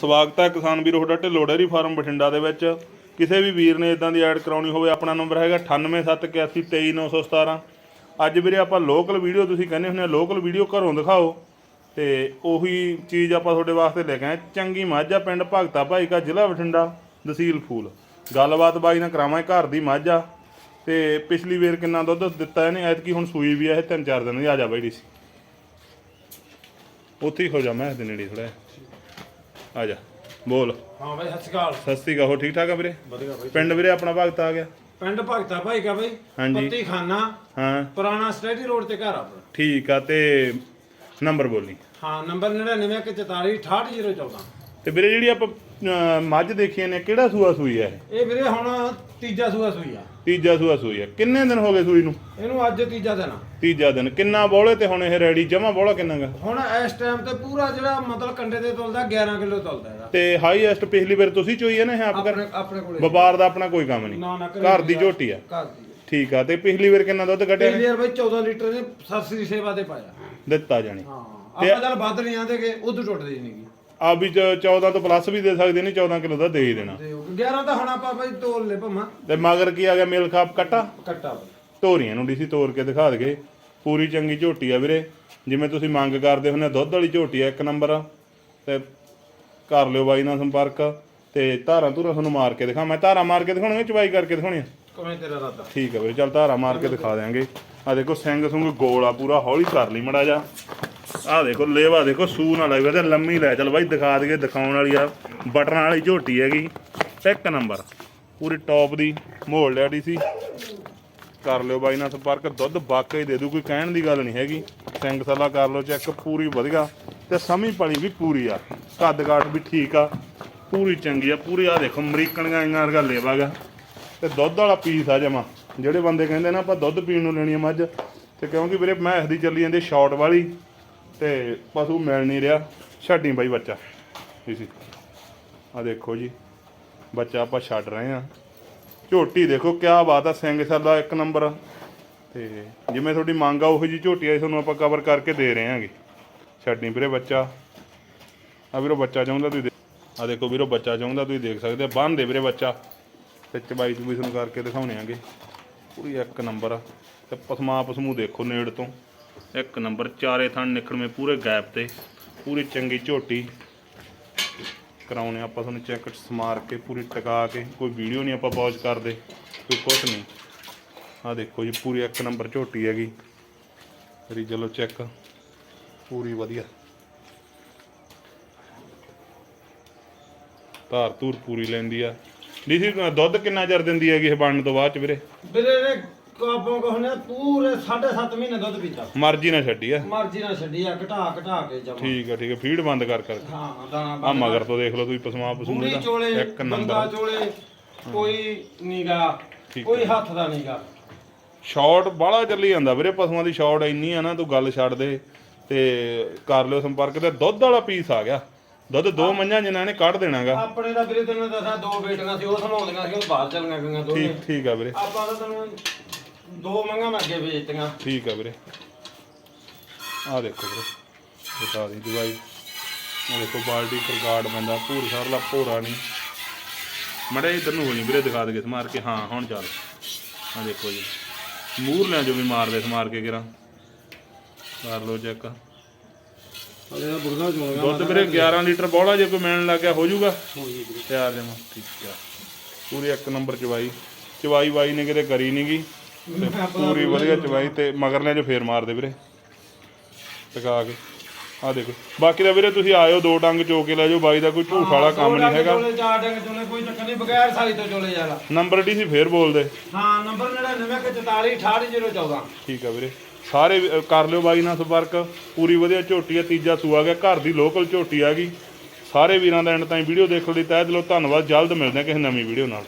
ਸਵਾਗਤ ਹੈ ਕਿਸਾਨ ਵੀਰੋ, ਤੁਹਾਡਾ ਢਿੱਲੋਂ ਡੇਅਰੀ ਫਾਰਮ ਬਠਿੰਡਾ ਦੇ ਵਿੱਚ। ਕਿਸੇ ਵੀ ਵੀਰ ਨੇ ਇਦਾਂ ਦੀ ਐਡ ਕਰਾਉਣੀ ਹੋਵੇ, ਆਪਣਾ ਨੰਬਰ ਹੈਗਾ 9871823917 ਅੱਜ ਵੀਰੇ ਆਪਾਂ ਲੋਕਲ ਵੀਡੀਓ ਤੁਸੀਂ ਕਹਿੰਦੇ ਹੁੰਦੇ ਆ ਲੋਕਲ ਵੀਡੀਓ ਘਰੋਂ ਦਿਖਾਓ। ਤੇ ਉਹੀ ਚੀਜ਼ ਆਪਾਂ ਤੁਹਾਡੇ ਵਾਸਤੇ ਲੈ ਕੇ ਆਏ। ਚੰਗੀ ਮਾਝਾ ਪਿੰਡ ਭਗਤਾ ਭਾਈ ਕਾ ਜ਼ਿਲ੍ਹਾ ਬਠਿੰਡਾ, ਤਹਿਸੀਲ ਫੂਲ। ਗੱਲਬਾਤ ਬਾਈ ਨਾਲ ਕਰਾਵਾਂ ਘਰ ਦੀ ਮਾਝਾ। ਆ ਤੇ ਪਿਛਲੀ ਵੇਰ ਕਿੰਨਾ ਦੁੱਧ ਦਿੱਤਾ ਇਹਨੇ? ਐਤਕੀ ਹੁਣ ਸੂਈ ਵੀ ਆ, ਇਹ ਤਿੰਨ ਚਾਰ ਦਿਨ ਦੀ ਆ ਜਾ ਬਾਈ ਸੀ ਉੱਥੇ ਹੀ ਹੋ ਜਾ, ਮੈਂ ਇਹਦੇ ਨੇੜੇ ਥੋੜਾ ਆ ਜਾ ਬੋਲ। ਹਾਂ ਬਾਈ ਸਤਿ ਸ਼੍ਰੀ ਅਕਾਲ। ਸਤਿ ਸ੍ਰੀ ਅਕਾਲ ਹੋ ਠੀਕ ਠਾਕ ਆ ਵੀਰੇ? ਵਧੀਆ ਬਾਈ ਪਿੰਡ ਵੀਰੇ ਆਪਣਾ ਭਗਤ ਆ ਗਿਆ? ਪਿੰਡ ਭਗਤਾ ਭਾਈ ਕਾ ਬਾਈ ਹਾਂਜੀ। ਪੱਤੀ ਖਾਨਾ ਹਾਂ। ਪੁਰਾਣਾ ਸਟੇਡੀ ਰੋਡ ਤੇ ਘਰ ਆਪਣਾ। ਠੀਕ ਆ ਤੇ ਨੰਬਰ ਬੋਲੀ। ਹਾਂ ਨੰਬਰ 9944 ਤੇ ਵੀਰੇ ਜਿਹੜੀ ਆਪਾਂ ਅਹ, ਮੱਝ ਦੇਖੀਆਂ ਨੇ ਕਿਹੜਾ ਸੂਆ ਸੂਈ ਆ ਇਹ? ਇਹ ਵੀਰੇ ਹੁਣ ਤੀਜਾ ਸੂਆ ਸੂਈ ਆ। ਤੀਜਾ ਸੂਆ ਸੂਈ ਆ। ਕਿੰਨੇ ਦਿਨ ਹੋ ਗਏ ਸੂਈ ਨੂੰ? ਇਹਨੂੰ ਅੱਜ ਤੀਜਾ ਦਿਨ ਆ। ਤੀਜਾ ਦਿਨ। ਕਿੰਨਾ ਬੋਲੇ ਤੇ ਹੁਣ ਇਹ ਰੈਡੀ? ਜਮਾ ਬੋਲਾ ਕਿੰਨਾ ਗਾ? ਹੁਣ ਇਸ ਟਾਈਮ ਤੇ ਪੂਰਾ ਜਿਹੜਾ ਮਤਲਬ ਕੰਡੇ ਤੇ ਤੁਲਦਾ 11 ਕਿਲੋ ਤੁਲਦਾ ਇਹਦਾ। ਤੇ ਹਾਈਐਸਟ ਪਿਛਲੀ ਵਾਰ ਤੁਸੀਂ ਚੋਈ ਹੈ ਨਾ ਇਹ ਆਪ ਕਰ ਆਪਣੇ ਆਪਣੇ ਕੋਲੇ। ਵਪਾਰ ਦਾ ਆਪਣਾ ਕੋਈ ਕੰਮ ਨਹੀਂ। ਨਾ ਨਾ ਘਰ ਦੀ ਝੋਟੀ ਆ। ਘਰ ਦੀ ਠੀਕ ਆ। ਤੇ ਪਿਛਲੀ ਵਾਰ ਕਿੰਨਾ ਦੁੱਧ ਕੱਢਿਆ ਨੇ ਵਾਰ ਬਾਈ 14 ਲੀਟਰ ਨੇ ਸਰਸਰੀ ਸੇਵਾ ਤੇ ਪਾਇਆ। ਦਿੱਤਾ ਜਾਣੀ। ਹਾਂ। ਆਪਾਂ ਚੱਲ ਵੱਧ ਨਹੀਂ ਆਂਦੇ ਕਿ ਉਦੋਂ ਟੁੱਟਦੀ ਨਹੀਂਗੀ ਆ ਵੀ 14 ਤੋਂ ਪਲੱਸ ਵੀ ਦੇ ਸਕਦੇ ਨੇ 14 ਕਿਲੋ ਦਾ ਦੇ ਹੀ ਦੇਣਾ। ਤੇ 11 ਤਾਂ ਹੁਣ ਆਪਾਂ ਬਾਈ ਤੋਲ ਲੈ ਭਮਾ। ਤੇ ਮਗਰ ਕੀ ਆ ਗਿਆ ਮਿਲ ਖਾਪ ਕੱਟਾ? ਕੱਟਾ। ਧੋਰੀਆਂ ਨੂੰ ਡੀਸੀ ਤੋੜ ਕੇ ਦਿਖਾ ਦਗੇ। ਪੂਰੀ ਚੰਗੀ ਝੋਟੀ ਆ ਵੀਰੇ। ਜਿਵੇਂ ਤੁਸੀਂ ਮੰਗ ਕਰਦੇ ਹੁੰਦੇ ਦੁੱਧ ਵਾਲੀ ਝੋਟੀ ਆ ਇੱਕ ਨੰਬਰ। ਆ ਤੇ ਕਰ ਲਿਓ ਬਾਈ ਨਾਲ ਸੰਪਰਕ। ਤੇ ਧਾਰਾਂ ਧੂਰਾਂ ਤੁਹਾਨੂੰ ਮਾਰ ਕੇ ਦਿਖਾ ਮੈਂ ਧਾਰਾਂ ਮਾਰ ਕੇ ਦਿਖਾਉਣੀ ਚਵਾਈ ਕਰਕੇ ਦਿਖਾਉਣੀ ਆ ਕਿਵੇਂ ਤੇਰਾ ਰਾਤਾ ਠੀਕ ਆ ਵੀਰੇ ਚੱਲ ਧਾਰਾਂ ਮਾਰ ਕੇ ਦਿਖਾ ਦਿਆਂਗੇ। ਆ ਦੇਖੋ ਸਿੰਘ ਸੁੰਗ ਗੋਲ ਆ ਪੂਰਾ ਹੌਲੀ ਕਰ ਲਈ ਮੜਾ ਜਾ ਆਹ ਦੇਖੋ, ਲੇਵਾ ਦੇਖੋ ਸੂ ਨਾਲ ਆਈ ਤੇ ਲੰਮੀ ਲੈ ਚੱਲ ਬਾਈ, ਦਿਖਾ ਦਈਏ, ਦਿਖਾਉਣ ਵਾਲੀ ਆ, ਬਟਨਾਂ ਵਾਲੀ ਝੋਟੀ ਹੈਗੀ। ਇੱਕ ਨੰਬਰ, ਪੂਰੀ ਟੌਪ ਦੀ ਮੋੜ ਲਿਆੜੀ ਸੀ। ਕਰ ਲਿਓ ਬਾਈ ਨਾਲ ਸੰਪਰਕ, ਦੁੱਧ ਵਾਕਈ ਦੇ ਦੂ, ਕੋਈ ਕਹਿਣ ਦੀ ਗੱਲ ਨਹੀਂ ਹੈਗੀ। ਸਿੰਘ ਸਲਾ ਕਰ ਲਓ ਚੈੱਕ ਪੂਰੀ ਵਧੀਆ। ਤੇ ਸਮੀ ਪਲੀ ਵੀ ਪੂਰੀ ਆ, ਕੱਦ ਕਾਠ ਵੀ ਠੀਕ ਆ, ਪੂਰੀ ਚੰਗੀ ਆ, ਪੂਰੀ ਆ ਦੇਖੋ ਅਮਰੀਕਨ ਗਾਈਆਂ ਵਰਗਾ ਲੇਵਾ ਗਾ। ਤੇ ਦੁੱਧ ਵਾਲਾ ਪੀਸ ਆ ਜਮਾ, ਜਿਹੜੇ ਬੰਦੇ ਕਹਿੰਦੇ ਨਾ ਆਪਾਂ ਦੁੱਧ ਪੀਣ ਨੂੰ ਲੈਣੀ ਆ ਮੱਝ, ਤੇ ਕਿਉਂਕਿ ਵੀਰੇ ਮੈਂ ਦੀ ਚੱਲੀ ਜਾਂਦੀ ਸ਼ਾਰਟ ਵਾਲੀ ਤੇ ਪਸ਼ੂ ਮਿਲ ਨਹੀਂ ਰਿਹਾ। ਛੱਡੀ ਬਾਈ ਬੱਚਾ। ਇਸੀ ਆ ਦੇਖੋ ਜੀ। ਬੱਚਾ ਆਪਾਂ ਛੱਡ ਰਹੇ ਆ ਝੋਟੀ ਦੇਖੋ ਕਿਆ ਬਾਤ ਆ, ਸਿੰਘ ਸਾਡਾ ਇੱਕ ਨੰਬਰ। ਤੇ ਜਿਵੇਂ ਤੁਹਾਡੀ ਮੰਗ ਆ, ਉਹੋ ਜੀ ਝੋਟੀ ਆ ਤੁਹਾਨੂੰ ਆਪਾਂ ਕਵਰ ਕਰਕੇ ਦੇ ਰਹੇ ਹਾਂਗੇ। ਛੱਡੀ ਵੀਰੇ ਬੱਚਾ। ਆ ਵੀਰੋ ਬੱਚਾ ਚਾਹੁੰਦਾ ਤੁਸੀਂ ਆ ਦੇਖੋ ਵੀਰੋ ਬੱਚਾ ਚਾਹੁੰਦਾ ਤੁਸੀਂ ਦੇਖ ਸਕਦੇ ਆ ਬੰਨ ਦੇ ਵੀਰੇ ਬੱਚਾ। ਤੇ ਚਬਾਈ ਚੁਬਈ ਤੁਹਾਨੂੰ ਕਰਕੇ ਦਿਖਾਉਣੇ ਆਂਗੇ ਪੂਰੀ ਇੱਕ ਨੰਬਰ ਆ। ਤੇ ਪਸਮਾ ਪਸਮੂ ਦੇਖੋ ਨੇੜ ਤੋਂ। ਇੱਕ ਨੰਬਰ, ਚਾਰੇ ਥਣ ਨਿਕਲਵੇਂ ਪੂਰੇ ਗੈਪ ਤੇ। ਪੂਰੀ ਚੰਗੀ ਝੋਟੀ ਕਰਾਉਣੇ ਆਪਾਂ ਤੁਹਾਨੂੰ ਚੈੱਕ ਸਮਾਰ ਕੇ, ਪੂਰੀ ਟਿਕਾ ਕੇ। ਕੋਈ ਵੀਡੀਓ ਨਹੀਂ ਆਪਾਂ ਪੌਜ਼ ਕਰਦੇ, ਕੋਈ ਕੁਛ ਨਹੀਂ। ਆ ਦੇਖੋ ਜੀ, ਪੂਰੀ ਇੱਕ ਨੰਬਰ ਝੋਟੀ ਹੈਗੀ। ਰੀ ਚਲੋ ਚੈੱਕ, ਪੂਰੀ ਵਧੀਆ। ਧਾਰ ਧੂਰ ਪੂਰੀ ਲੈਂਦੀ ਆ। ਡੀਸੀ ਦੁੱਧ ਕਿੰਨਾ ਚਿਰ ਦਿੰਦੀ ਹੈਗੀ ਇਹ ਬਣਨ ਤੋਂ ਬਾਅਦ ਚ ਵੀਰੇ? ਵੀਰੇ ਨੇ ਕਾਪੋਂ ਕਹਨੇ ਪੂਰੇ 7.5 ਮਹੀਨੇ ਦੁੱਧ ਪੀਤਾ। ਮਰਜ਼ੀ ਨਾਲ ਛੱਡੀ ਆ। ਮਰਜ਼ੀ ਨਾਲ ਛੱਡੀ ਆ ਘਟਾ ਘਟਾ ਕੇ ਜਮਾ। ਠੀਕ ਆ ਠੀਕ ਆ ਫੀਡ ਬੰਦ ਕਰ ਕਰ। ਹਾਂ ਦਾਣਾ ਆ ਮਗਰ ਤੋਂ ਦੇਖ ਲਓ ਤੁਸੀਂ ਪਸਮਾ ਪੂਰੀ ਦਾ। ਇੱਕ ਬੰਦਾ ਨੰਬਰ ਚੋਲੇ ਕੋਈ ਨੀਗਾ ਠੀਕ ਕੋਈ ਹੱਥ ਦਾ ਨੀਗਾ। ਸ਼ਾਰਟ ਬਾਹਲਾ ਚੱਲੀ ਜਾਂਦਾ ਵੀਰੇ ਪਸ਼ੂਆਂ ਦੀ ਸ਼ਾਰਟ ਇੰਨੀ ਆ ਨਾ ਤੂੰ ਗੱਲ ਛੱਡ ਦੇ। ਤੇ ਕਰ ਲਿਓ ਸੰਪਰਕ ਤੇ ਦੁੱਧ ਵਾਲਾ ਪੀਸ ਆ ਗਿਆ। ਦੁੱਧ ਦੋ ਮੰਝਾਂ ਜਿਨ੍ਹਾਂ ਨੇ ਕੱਢ ਦੇਣਾਗਾ ਆਪਣੇ ਦਾ ਵੀਰੇ ਤੈਨੂੰ ਦੱਸਾਂ ਦੋ ਬੇਟੀਆਂ ਸੀ ਉਹ ਸੰਭਾਉਂਦੀਆਂ ਸੀ ਉਹ ਬਾਹਰ ਚਲੀਆਂ ਗਈਆਂ ਦੋਨੇ ਠੀਕ ਠੀਕ ਆ ਵੀਰੇ। ਆਪਾਂ ਤਾਂ ਤੈਨੂੰ ਦੋ ਮੰਗਾਂ ਮੈਂ ਅੱਗੇ ਵੇਚਤੀਆਂ। ਠੀਕ ਆ ਵੀਰੇ। ਆ ਦੇਖੋ ਵੀਰੇ ਬਤਾ ਦੀ ਦਵਾਈ। ਆ ਦੇਖੋ ਬਾਲਟੀ ਪਰ ਗਾਰਡ ਬੰਦਾ ਪੂਰ ਸਰਲਾ ਭੋਰਾ ਨਹੀਂ। ਮੜੇ ਇਧਰ ਨੂੰ ਹੋਣੀ ਵੀਰੇ ਦਿਖਾ ਦੇ ਸਮਾਰ ਕੇ। ਹਾਂ ਹੁਣ ਚੱਲ। ਆ ਦੇਖੋ ਜੀ। ਮੂਰ ਲਿਆ ਜੋ ਵੀ ਮਾਰਦੇ ਸਮਾਰ ਕੇ ਕਿਰਾ ਕਰ ਲੋ ਚੈੱਕ। ਅਰੇ ਬੁਰਗਾ ਚੋਲ ਦੁੱਧ ਵੀਰੇ 11 ਲੀਟਰ ਬੋਲਾ ਜੇ ਕੋਈ ਮਿਲਣ ਲੱਗ ਗਿਆ ਹੋ ਜਾਊਗਾ ਤਿਆਰ ਜਮਾ ਠੀਕ ਆ। ਪੂਰੀ ਇੱਕ ਨੰਬਰ ਚਵਾਈ। ਚਵਾਈ ਵਾਈ ਨੇ ਕਿਤੇ ਕਰੀ ਨਹੀਂਗੀ ਪੂਰੀ ਵਧੀਆ ਚਵਾਈ ਤੇ ਮਗਰਲੇ ਜੋ ਫੇਰ ਮਾਰਦੇ ਵੀਰੇ। ਟਿਕਾ ਕੇ। ਆ ਦੇਖੋ। ਬਾਕੀ ਦਾ ਵੀਰੇ ਤੁਸੀਂ ਆਇਓ ਦੋ ਡੰਗ ਚੋ ਕੇ ਲੈ ਜਾਓ ਬਾਈ ਦਾ ਕੋਈ ਝੂਠ ਵਾਲਾ ਕੰਮ ਨਹੀਂ ਹੈਗਾ। ਚੋਲੇ ਚਾਰ ਡੰਗ ਚੋਲੇ ਕੋਈ ਚੱਕਰ ਨਹੀਂ ਬਗੈਰ ਸਾਈ ਤੋਂ ਚੋਲੇ ਜਾਲਾ ਨੰਬਰ ਡੀ ਸੀ ਫੇਰ ਬੋਲਦੇ। ਹਾਂ ਨੰਬਰ 9944 68014 ਠੀਕ ਆ ਵੀਰੇ। ਸਾਰੇ ਅ, ਕਰ ਲਿਓ ਬਾਈ ਨਾਲ ਸੰਪਰਕ। ਪੂਰੀ ਵਧੀਆ ਝੋਟੀ ਆ ਤੀਜਾ ਸੂਆ ਗਿਆ ਘਰ ਦੀ ਲੋਕਲ ਝੋਟੀ ਆ ਗਈ। ਸਾਰੇ ਵੀਰਾਂ ਦਾ ਐਂਡ ਤਾਈਂ ਵੀਡੀਓ ਦੇਖਣ ਲਈ ਤਹਿ ਦਿਲੋਂ ਧੰਨਵਾਦ। ਜਲਦ ਮਿਲਦੇ ਹਾਂ ਕਿਸੇ ਨਵੀਂ ਵੀਡੀਓ ਨਾਲ।